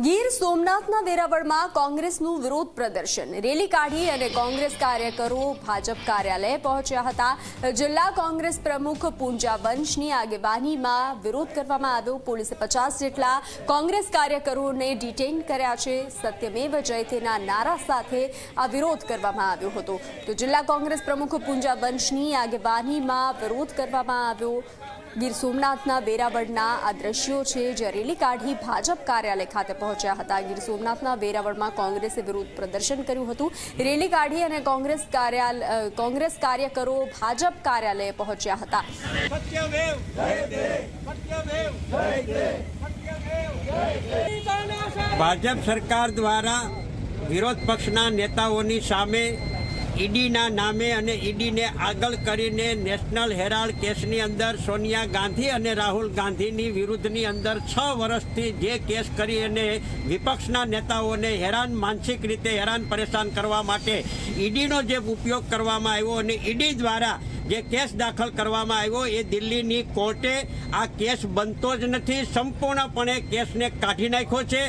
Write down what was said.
ગીર સોમનાથના વેરાવળમાં કોંગ્રેસનું વિરોધ પ્રદર્શન. રેલી કાઢી અને કોંગ્રેસ કાર્યકરો ભાજપ કાર્યાલય પહોંચ્યા હતા. જિલ્લા કોંગ્રેસ પ્રમુખ પૂંજા વંશની આગેવાનીમાં વિરોધ કરવામાં આવ્યો. પોલીસે પચાસ જેટલા કોંગ્રેસ કાર્યકરોને ડિટેઇન કર્યા છે. સત્યમેવ જયતેના નારા સાથે આ વિરોધ કરવામાં આવ્યો હતો. તો જિલ્લા કોંગ્રેસ પ્રમુખ પૂંજા વંશની આગેવાનીમાં વિરોધ કરવામાં આવ્યો. ગીર સોમનાથના વેરાવળના આ દ્રશ્યો છે જે રેલી કાઢી ભાજપ કાર્યાલય ખાતે પહોંચ્યા હતા. ગીર સોમનાથના વેરાવળમાં કોંગ્રેસે વિરોધ પ્રદર્શન કર્યું હતું. રેલી કાઢી અને કોંગ્રેસ કાર્યાલય કોંગ્રેસ કાર્યકરો ભાજપ કાર્યાલયે પહોંચ્યા હતા. ભાજપ સરકાર દ્વારા વિરોધ પક્ષના નેતાઓની સામે ઈડીના નામે અને ઈડીને આગળ કરીને નેશનલ હેરાલ્ડ કેસની અંદર સોનિયા ગાંધી અને રાહુલ ગાંધીની વિરુદ્ધની અંદર છ વર્ષથી જે કેસ કરી અને વિપક્ષના નેતાઓને હેરાન, માનસિક રીતે હેરાન પરેશાન કરવા માટે ઈડીનો જે ઉપયોગ કરવામાં આવ્યો અને ઈડી દ્વારા જે કેસ દાખલ કરવામાં આવ્યો એ દિલ્હીની કોર્ટે આ કેસ બનતો જ નથી. સંપૂર્ણપણે કેસને કાઢી નાખ્યો છે.